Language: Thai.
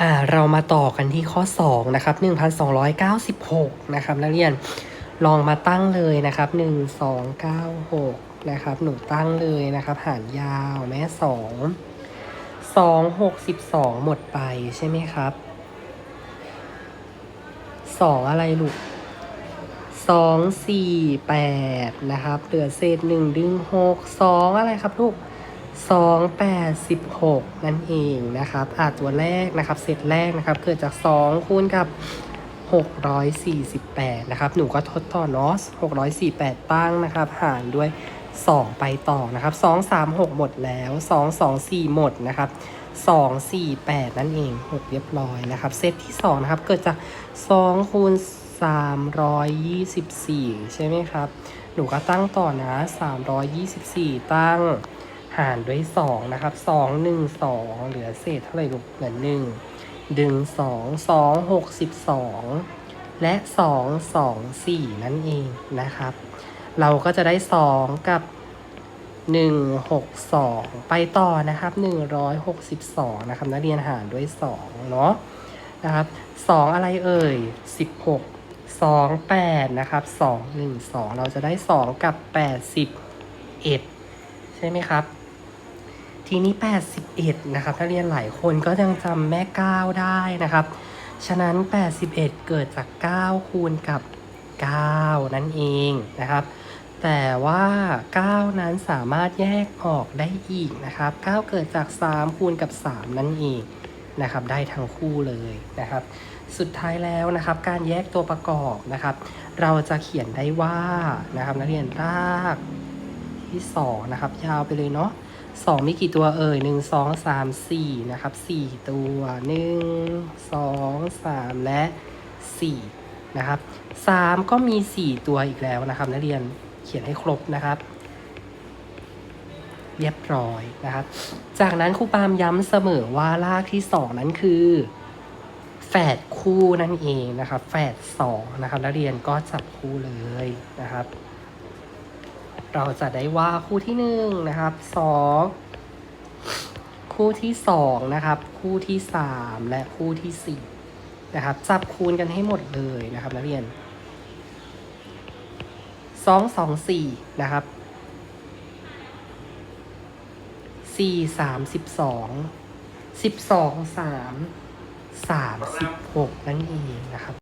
อ่าเรามาต่อกันที่ข้อ 2 นะครับ 1296 นะครับ นักเรียนลองมาตั้งเลยนะครับ 1296 นะครับ หนูตั้งเลยนะครับ หารยาวแม่2 2 62หมดไปใช่ไหมครับ2อะไรลูก2 4 8นะครับเหลือเศษ1ดึง6 2อะไรครับลูก 2 8 16 นั่นเองนะครับอ่าตัวแรกนะครับเซตแรกนะครับ เกิดจาก 2 คูณกับ 648 นะครับ หนูก็ทดต่อเนาะ648 ตั้งนะครับ หารด้วย 2 ไปต่อนะครับ 2 3 6 หมดแล้ว 2 2 4 หมดนะครับ 2 4 8 นั่นเอง6เรียบร้อยนะครับ เซตที่ 2 นะครับ เกิดจาก 2 คูณ 324 ใช่ไหมครับ หนูก็ตั้งต่อนะ 324 ตั้ง หารด้วย 2 นะครับ 2 1 2 เหลือเศษเท่าไหร่ลูกเหลือ1 ดึง 2 2 62 และ 2 2 4 นั่นเองนะครับ เราก็จะได้ 2 กับ 1 6 2 ไปต่อนะครับ 162 นะครับ นักเรียนหารด้วย 2 เนาะนะครับ 2 อะไรเอ่ย 16 2 8 นะครับ 2 1 2 เราจะได้ 2 กับ 81 ใช่ไหมครับ ทีนี้ 81 นะครับถ้าเรียนหลายคนก็ยังจำแม่ 9 ได้นะครับ ฉะนั้น 81 เกิดจาก 9 คูณกับ 9 นั่นเองนะครับ แต่ว่า 9 นั้นสามารถแยกออกได้อีกนะครับ 9 เกิดจาก 3 คูณกับ 3 นั่นเองนะครับ ได้ทั้งคู่เลยนะครับ สุดท้ายแล้วนะครับ การแยกตัวประกอบนะครับ เราจะเขียนได้ว่านะครับนักเรียนรากที่2นะครับ ยาวไปเลยเนาะ สองมีกี่ตัวเอ่ยหนึ่งสองสามสี่นะครับสี่ตัวหนึ่งสองสามและสี่นะครับสามก็มีสี่ตัวอีกแล้วนะครับนักเรียนเขียนให้ครบนะครับเรียบร้อยนะครับ จากนั้นครูปาล์มย้ำเสมอว่ารากที่สองนั้นคือแฝดคู่นั่นเองนะครับ แฝดสองนะครับนักเรียนก็จับคู่เลยนะครับ เราจะได้ว่าคู่ที่หนึ่งนะครับสองคู่ที่สองนะครับคู่ที่สามและคู่ที่สี่นะครับจับคูณกันให้หมดเลยนะครับนักเรียนสองสองสี่นะครับสี่สามสิบสองสิบสองสามสามสิบหกนั่นเองนะครับ